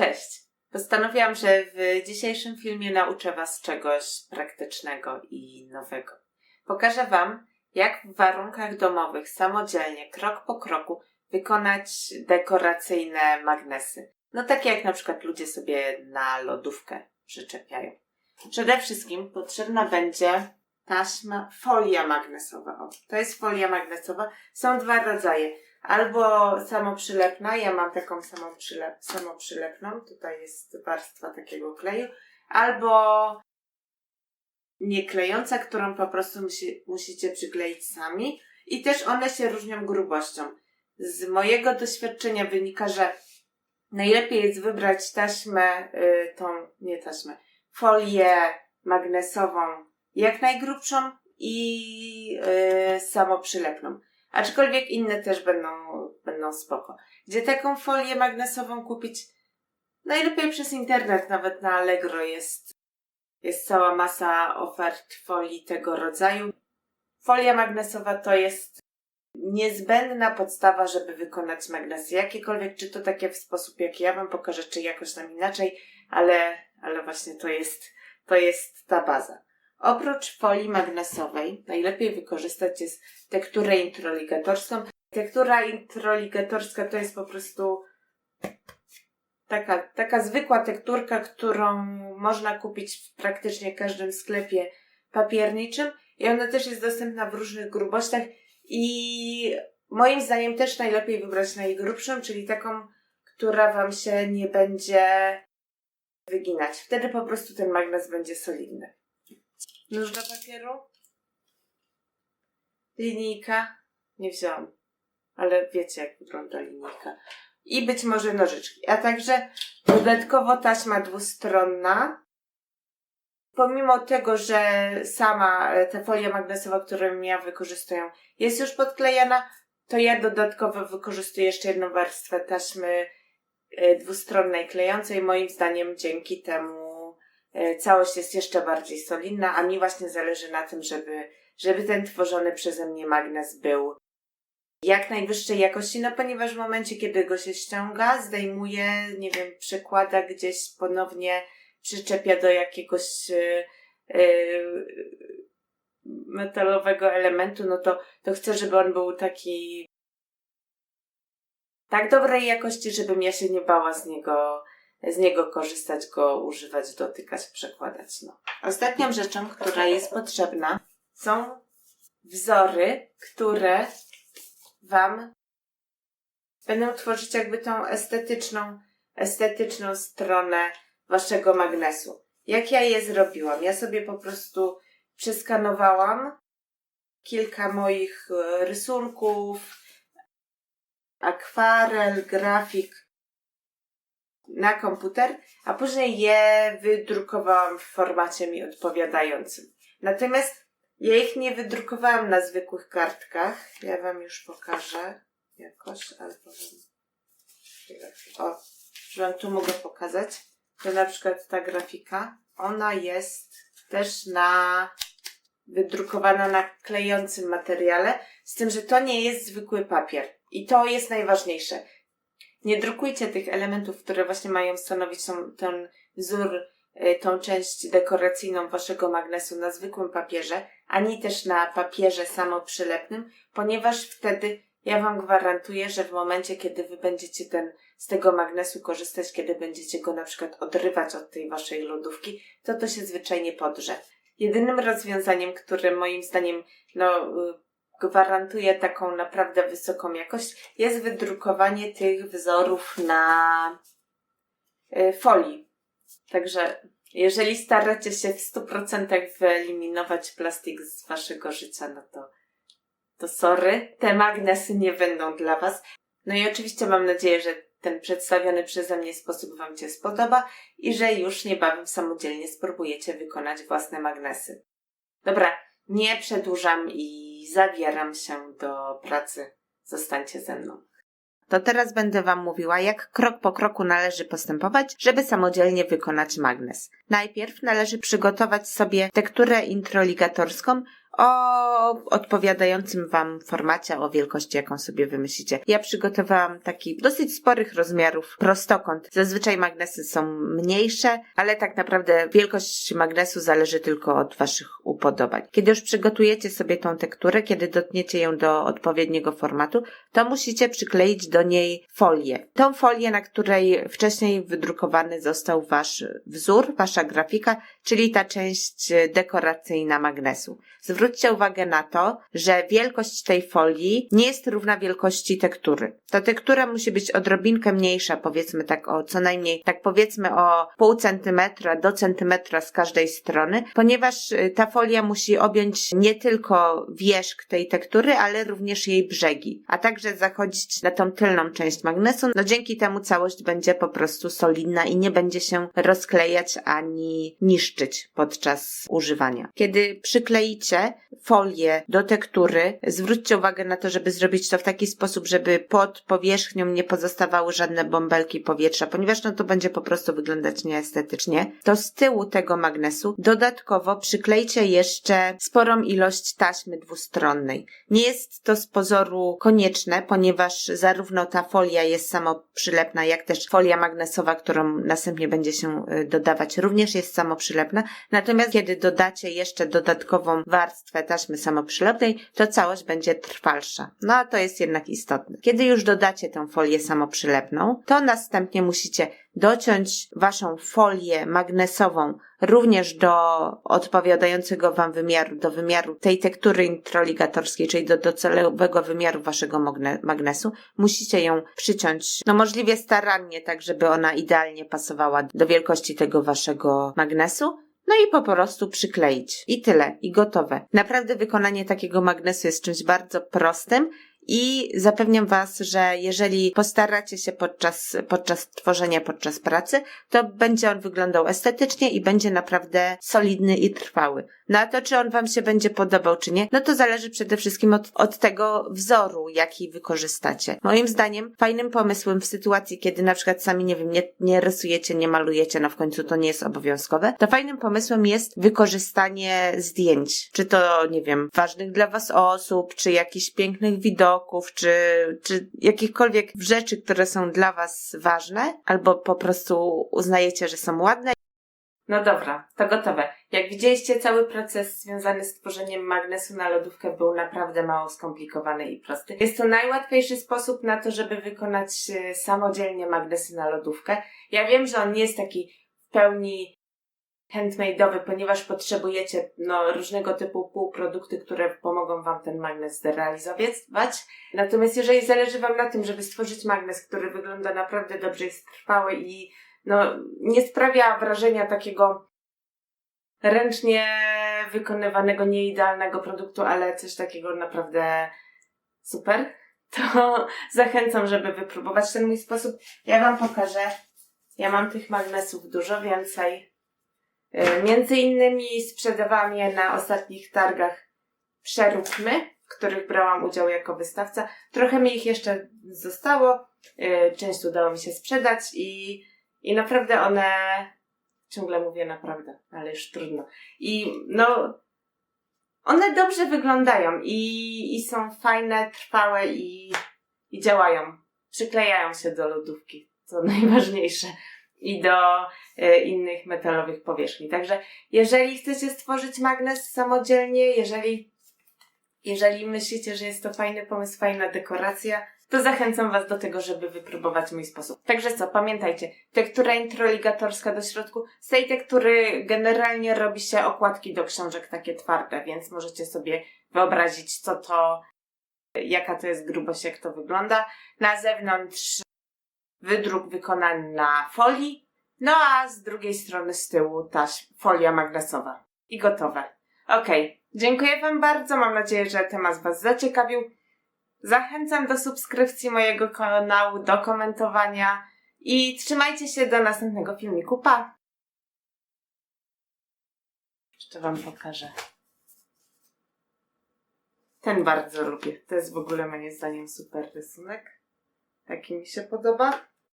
Cześć! Postanowiłam, że w dzisiejszym filmie nauczę Was czegoś praktycznego i nowego. Pokażę Wam, jak w warunkach domowych samodzielnie, krok po kroku, wykonać dekoracyjne magnesy. No takie jak na przykład ludzie sobie na lodówkę przyczepiają. Przede wszystkim potrzebna będzie taśma, folia magnesowa. O, to jest folia magnesowa. Są dwa rodzaje. Albo samoprzylepna, ja mam taką samą przylep, samoprzylepną, tutaj jest warstwa takiego kleju, albo nieklejąca, którą po prostu musi, musicie przykleić sami. I też one się różnią grubością. Z mojego doświadczenia wynika, że najlepiej jest wybrać taśmę, y, tą, nie taśmę, folię magnesową jak najgrubszą i y, samoprzylepną. Aczkolwiek inne też będą, będą spoko. Gdzie taką folię magnesową kupić? Najlepiej przez internet, nawet na Allegro jest, jest cała masa ofert folii tego rodzaju. Folia magnesowa to jest niezbędna podstawa, żeby wykonać magnesy. Jakiekolwiek, czy to takie w sposób, jaki ja Wam pokażę, czy jakoś tam inaczej, ale, ale właśnie to jest, to jest ta baza. Oprócz folii magnesowej najlepiej wykorzystać jest tekturę introligatorską. Tektura introligatorska to jest po prostu taka, taka zwykła tekturka, którą można kupić w praktycznie każdym sklepie papierniczym i ona też jest dostępna w różnych grubościach i moim zdaniem też najlepiej wybrać najgrubszą, czyli taką, która Wam się nie będzie wyginać. Wtedy po prostu ten magnes będzie solidny. Nóż papieru? Linijka? Nie wziąłam. Ale wiecie, jak wygląda linijka. I być może nożyczki. A także dodatkowo taśma dwustronna. Pomimo tego, że sama e, ta folia magnesowa, którą ja wykorzystuję, jest już podklejana, to ja dodatkowo wykorzystuję jeszcze jedną warstwę taśmy e, dwustronnej klejącej. Moim zdaniem dzięki temu całość jest jeszcze bardziej solidna, a mi właśnie zależy na tym, żeby, żeby ten tworzony przeze mnie magnes był jak najwyższej jakości, no ponieważ w momencie, kiedy go się ściąga, zdejmuje, nie wiem, przekłada gdzieś ponownie, przyczepia do jakiegoś yy, metalowego elementu, no to, to chcę, żeby on był taki tak dobrej jakości, żebym ja się nie bała z niego z niego korzystać, go używać, dotykać, przekładać. No. Ostatnią rzeczą, która jest potrzebna, są wzory, które Wam będą tworzyć jakby tą estetyczną, estetyczną stronę Waszego magnesu. Jak ja je zrobiłam? Ja sobie po prostu przeskanowałam kilka moich e, rysunków, akwarel, grafik na komputer, a później je wydrukowałam w formacie mi odpowiadającym. Natomiast ja ich nie wydrukowałam na zwykłych kartkach. Ja wam już pokażę jakoś, albo o, że wam tu mogę pokazać. To na przykład ta grafika, ona jest też na wydrukowana na klejącym materiale, z tym, że to nie jest zwykły papier. I to jest najważniejsze. Nie drukujcie tych elementów, które właśnie mają stanowić tą, ten wzór, y, tą część dekoracyjną waszego magnesu na zwykłym papierze, ani też na papierze samoprzylepnym, ponieważ wtedy ja Wam gwarantuję, że w momencie, kiedy Wy będziecie ten, z tego magnesu korzystać, kiedy będziecie go na przykład odrywać od tej Waszej lodówki, to to się zwyczajnie podrze. Jedynym rozwiązaniem, które moim zdaniem, no, y, gwarantuje taką naprawdę wysoką jakość, jest wydrukowanie tych wzorów na y, folii. Także jeżeli staracie się w 100% wyeliminować plastik z waszego życia, no to, to sorry, te magnesy nie będą dla was. No i oczywiście mam nadzieję, że ten przedstawiony przeze mnie sposób Wam się spodoba i że już niebawem samodzielnie spróbujecie wykonać własne magnesy. Dobra, nie przedłużam i zabieram się do pracy. Zostańcie ze mną. To teraz będę Wam mówiła, jak krok po kroku należy postępować, żeby samodzielnie wykonać magnes. Najpierw należy przygotować sobie tekturę introligatorską o odpowiadającym Wam formacie, o wielkości, jaką sobie wymyślicie. Ja przygotowałam taki dosyć sporych rozmiarów prostokąt. Zazwyczaj magnesy są mniejsze, ale tak naprawdę wielkość magnesu zależy tylko od Waszych upodobań. Kiedy już przygotujecie sobie tą tekturę, kiedy dotniecie ją do odpowiedniego formatu, to musicie przykleić do niej folię. Tą folię, na której wcześniej wydrukowany został Wasz wzór, Wasza grafika, czyli ta część dekoracyjna magnesu. Zwróćcie uwagę na to, że wielkość tej folii nie jest równa wielkości tektury. Ta tektura musi być odrobinkę mniejsza, powiedzmy tak o co najmniej, tak powiedzmy o pół centymetra do centymetra z każdej strony, ponieważ y, ta folia musi objąć nie tylko wierzch tej tektury, ale również jej brzegi, a także zachodzić na tą tylną część magnesu. No dzięki temu całość będzie po prostu solidna i nie będzie się rozklejać ani niszczyć podczas używania. Kiedy przykleicie folię do tektury, zwróćcie uwagę na to, żeby zrobić to w taki sposób, żeby pod powierzchnią nie pozostawały żadne bąbelki powietrza, ponieważ no to będzie po prostu wyglądać nieestetycznie. To z tyłu tego magnesu dodatkowo przyklejcie jeszcze sporą ilość taśmy dwustronnej. Nie jest to z pozoru konieczne, ponieważ zarówno ta folia jest samoprzylepna, jak też folia magnesowa, którą następnie będzie się y, dodawać, również jest samoprzylepna. Natomiast kiedy dodacie jeszcze dodatkową warstwę taśmy samoprzylepnej, to całość będzie trwalsza. No a to jest jednak istotne. Kiedy już dodacie tę folię samoprzylepną, to następnie musicie dociąć waszą folię magnesową również do odpowiadającego wam wymiaru, do wymiaru tej tektury introligatorskiej, czyli do docelowego wymiaru waszego magne- magnesu. Musicie ją przyciąć, no możliwie starannie, tak żeby ona idealnie pasowała do wielkości tego waszego magnesu. No i po prostu przykleić. I tyle. I gotowe. Naprawdę wykonanie takiego magnesu jest czymś bardzo prostym i zapewniam Was, że jeżeli postaracie się podczas, podczas tworzenia, podczas pracy, to będzie on wyglądał estetycznie i będzie naprawdę solidny i trwały. No a to, czy on Wam się będzie podobał, czy nie, no to zależy przede wszystkim od, od tego wzoru, jaki wykorzystacie. Moim zdaniem fajnym pomysłem w sytuacji, kiedy na przykład sami, nie wiem, nie, nie rysujecie, nie malujecie, no w końcu to nie jest obowiązkowe, to fajnym pomysłem jest wykorzystanie zdjęć. Czy to, nie wiem, ważnych dla Was osób, czy jakichś pięknych widoków, czy, czy jakichkolwiek rzeczy, które są dla Was ważne, albo po prostu uznajecie, że są ładne. No dobra, to gotowe. Jak widzieliście, cały proces związany z tworzeniem magnesu na lodówkę był naprawdę mało skomplikowany i prosty. Jest to najłatwiejszy sposób na to, żeby wykonać e, samodzielnie magnesy na lodówkę. Ja wiem, że on nie jest taki w pełni handmade'owy, ponieważ potrzebujecie no, różnego typu półprodukty, które pomogą Wam ten magnes zrealizować. Natomiast jeżeli zależy Wam na tym, żeby stworzyć magnes, który wygląda naprawdę dobrze, jest trwały i no, nie sprawia wrażenia takiego ręcznie wykonywanego, nieidealnego produktu, ale coś takiego naprawdę super, to zachęcam, żeby wypróbować ten mój sposób. Ja Wam pokażę. Ja mam tych magnesów dużo więcej. Yy, Między innymi sprzedawałam je na ostatnich targach Przeróbmy, w których brałam udział jako wystawca. Trochę mi ich jeszcze zostało. Yy, Część udało mi się sprzedać i, i naprawdę one ciągle mówię naprawdę, ale już trudno. I no, one dobrze wyglądają i, i są fajne, trwałe i, i działają. Przyklejają się do lodówki, co najważniejsze, i do e, innych metalowych powierzchni. Także jeżeli chcecie stworzyć magnes samodzielnie, jeżeli, jeżeli myślicie, że jest to fajny pomysł, fajna dekoracja, to zachęcam Was do tego, żeby wypróbować mój sposób. Także co, pamiętajcie, tektura introligatorska do środku. Z tej tektury generalnie robi się okładki do książek takie twarde, więc możecie sobie wyobrazić, co to, jaka to jest grubość, jak to wygląda. Na zewnątrz wydruk wykonany na folii, no a z drugiej strony z tyłu taś folia magnesowa. I gotowe. Okej, dziękuję Wam bardzo, mam nadzieję, że temat Was zaciekawił. Zachęcam do subskrypcji mojego kanału, do komentowania i trzymajcie się do następnego filmiku. Pa! Jeszcze Wam pokażę. Ten bardzo lubię. To jest w ogóle moim zdaniem super rysunek. Taki mi się podoba.